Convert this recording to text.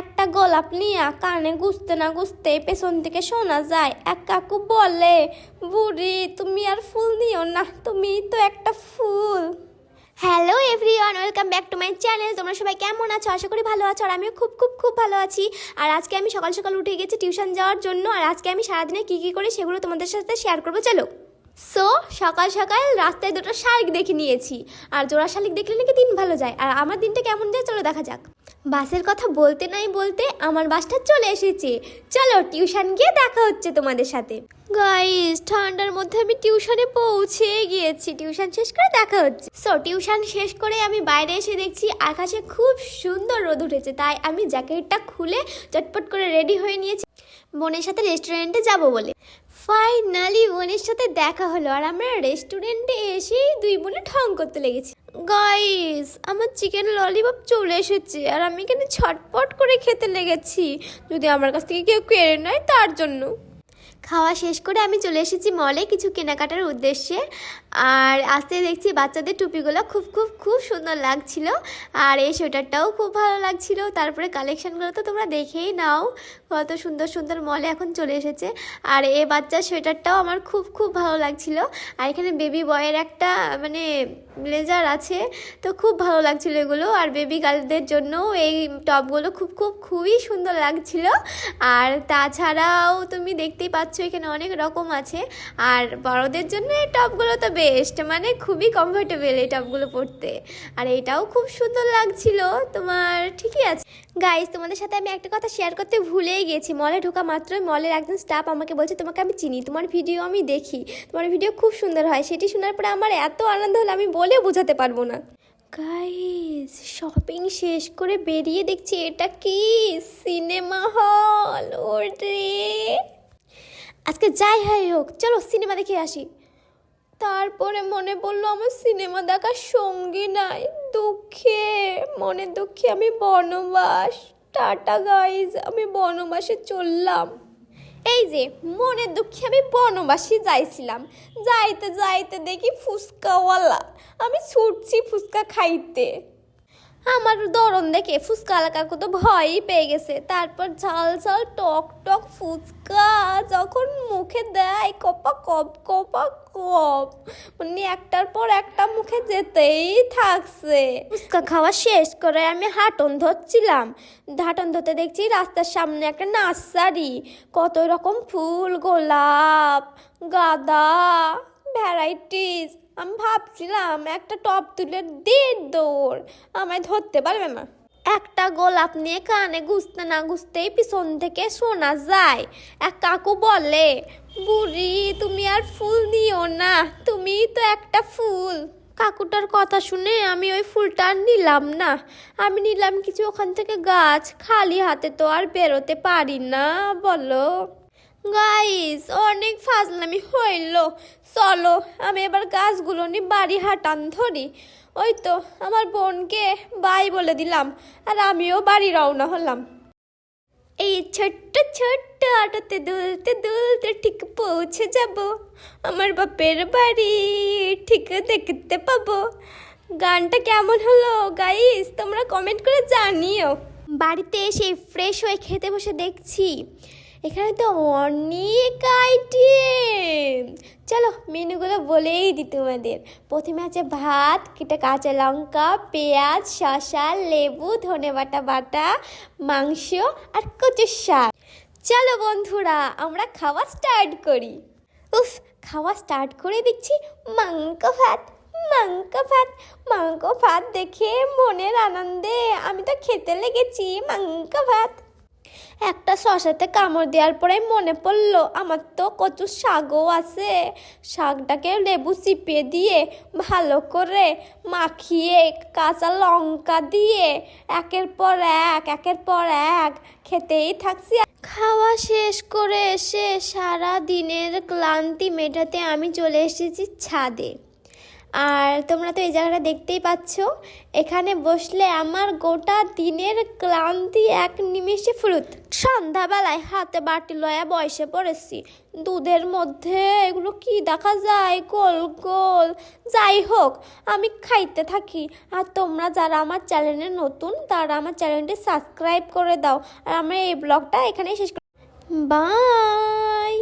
একটা গোলাপ নিয়া কানে গুছতে না গুছতে পেছন থেকে শোনা যায়। এক কাকু বলে, বুড়ি, তুমি আর ফুল নিও না, তুমি তো একটা fool. Hello everyone welcome back to my channel তোমরা সবাই কেমন আছো? আশা করি ভালো আছো, আর আমিও খুব খুব খুব ভালো আছি। আর আজকে আমি সকাল সকাল উঠে গেছি টিউশন যাওয়ার জন্য, আর আজকে আমি সারাদিনে কী কী করি সেগুলো তোমাদের সাথে শেয়ার করব। চলো। সো সকাল সকাল রাস্তায় দুটো শালিক দেখে নিয়েছি। আর জোড়া শালিক দেখলে নাকি দিন ভালো যায়? আর আমার দিনটা কেমন যায় চলো দেখা যাক। বাসের কথা বলতে নাই বলতে আমার বাসটা চলে এসেছে। চলো টিউশন গিয়ে দেখা হচ্ছে তোমাদের সাথে। গাইস ঠান্ডার মধ্যে আমি টিউশনে পৌঁছে গিয়েছি। টিউশন শেষ করে দেখা হচ্ছে। সো টিউশন শেষ করে আমি বাইরে এসে দেখছি আকাশে খুব সুন্দর রোদ উঠেছে। তাই আমি জ্যাকেটটা খুলে চটপট করে রেডি হয়ে নিয়েছি। বোনের সাথে রেস্টুরেন্টে যাব বলে। ফাইনালি বোনের সাথে দেখা হলো আর আমরা রেস্টুরেন্টে এসেই দুই বোনে ঠং করতে লেগেছি। গাইস আমার চিকেন ললিপপ চলে এসেছে আর আমি এখানে ছটপট করে খেতে লেগেছি। যদি আমার কাছ থেকে কেউ কেড়ে নেয়, তার জন্য। খাওয়া শেষ করে আমি চলে এসেছি মলে কিছু কেনাকাটার উদ্দেশ্যে। আর আসতে দেখছি বাচ্চাদের টুপিগুলো খুব খুব খুব সুন্দর লাগছিল। আর এই সোয়েটারটাও খুব ভালো লাগছিল। তারপরে কালেকশানগুলো তো তোমরা দেখেই নাও। কত সুন্দর সুন্দর মলে এখন চলে এসেছে। আর এ বাচ্চার সোয়েটারটাও আমার খুব খুব ভালো লাগছিল। আর এখানে বেবি বয়ের একটা মানে ব্লেজার আছে। তো খুব ভালো লাগছিল এগুলো। আর বেবি গার্লদের জন্য এই টপগুলো খুব খুব, খুবই সুন্দর লাগছিল। আর তাছাড়াও তুমি দেখতেই পাচ্ছ এখানে অনেক রকম আছে। আর বড়দের জন্য এই টপগুলো তো বেস্ট মানে খুবই কমফোর্টেবল এই টপগুলো পরতে। আর এটাও খুব সুন্দর লাগছিল, তোমার ঠিকই আছে। গাইস তোমাদের সাথে আমি একটা কথা শেয়ার করতে ভুলেই গেছি। মলে ঢোকা মাত্রই মলের একজন স্টাফ আমাকে বলছে, তোমাকে আমি চিনি, তোমার ভিডিও আমি দেখি। তোমার ভিডিও খুব সুন্দর হয়। সেটি শোনার পরে আমার এত আনন্দ হলো, আমি বলে বোঝাতে পারব না। গাইস শপিং শেষ করে বেরিয়ে দেখছি, এটা কি? সিনেমা হল ওরে! আজকে যাই হয় হোক, চলো সিনেমা দেখে আসি। তারপরে মনে পড়ল আমার সিনেমা দেখার সঙ্গী নাই, দুঃখে, মনের দুঃখে আমি বনবাস। টাটা গাইজ, আমি বনবাসে চললাম। এই যে, মনের দুঃখে আমি বনবাসী যাইছিলাম। যাইতে যাইতে দেখি ফুচকাওয়ালা, আমি ছুটছি ফুচকা খাইতে। আমার দরন দেখে ফুচকা কাকু তো ভয়ই পেয়ে গেছে। তারপর ঝাল ঝাল, টক টক ফুচকা, যখন মুখে দেয় কপা কপ কপা কপ। মানে একটার পর একটা মুখে যেতেই থাকছে। ফুচকা খাওয়া শেষ করে আমি হাটন ধরছিলাম। হাঁটন ধরতে দেখছি রাস্তার সামনে একটা নার্সারি। কত রকম ফুল, গোলাপ, গাঁদা। ভ্যারাইটিস। আমি ভাবছিলাম একটা টপ তুলে দিয়ে দৌড়। আমায় ধরতে পারবে না। একটা গোলাপ নিয়ে কানে গুছতে না গুছতেই পিছন থেকে শোনা যায়। এক কাকু বলে, বুড়ি, তুমি আর ফুল নিও না। তুমি তো একটা ফুল। কাকুটার কথা শুনে আমি ওই ফুলটা আর নিলাম না। আমি নিলাম কিছু ওখান থেকে গাছ। খালি হাতে তো আর বেরোতে পারি না, বলো। গাইস অনেক ফাজলামি হইল। চলো, আমি এবার গাছগুলো নিয়ে বাড়ি হাঁটান ধরি। ওই তো, আমার বোনকে বাই বলে দিলাম, আর আমিও বাড়ি রওনা হলাম। এই ছোট্ট ছোট্ট অটোতে দুলতে দুলতে ঠিক পৌঁছে যাব। আমার বাপের বাড়ি ঠিক দেখতে পাবো। গানটা কেমন হলো গাইস তোমরা কমেন্ট করে জানিও। বাড়িতে এসে ফ্রেশ হয়ে খেতে বসে দেখছি। এখানে তো অনেক আইটেম চলো মেনুগুলো বলেই দিই তোমাদের। প্রথমে আছে ভাত, কেটে কাঁচা লঙ্কা, পেঁয়াজ, শসা, লেবু, ধনে বাটা বাটা, মাংস আর কচুর শাক। চলো বন্ধুরা, আমরা খাওয়া স্টার্ট করি। উফ, খাওয়া স্টার্ট করে দিচ্ছি মাংক ভাত মাংক ভাত। মাংক ভাত দেখে মনের আনন্দে আমি তো খেতে লেগেছি মাংক ভাত। একটা শশাতে কামড় দেওয়ার পরে মনে পড়ল, আমার তো কচু শাকও আছে। শাকটাকে লেবু চিপিয়ে দিয়ে ভালো করে মাখিয়ে কাঁচা লঙ্কা দিয়ে একের পর এক, একের পর এক খেতেই থাকছি। খাওয়া শেষ করে এসে সারা দিনের ক্লান্তি মেটাতে আমি চলে এসেছি ছাদে। আর তোমরা তো এই জায়গাটা দেখতেই পাচ্ছ। এখানে বসলে আমার গোটা দিনের ক্লান্তি এক নিমেষে ফুরুত। সন্ধ্যাবেলায় হাতে বাটি লয়া বয়সে পড়েছি। দুধের মধ্যে এগুলো কি দেখা যায়? গোল গোল। যাই হোক, আমি খাইতে থাকি। আর তোমরা যারা আমার চ্যানেলে নতুন, তারা আমার চ্যানেলটি সাবস্ক্রাইব করে দাও। আর আমরা এই ব্লগটা এখানেই শেষ বাই!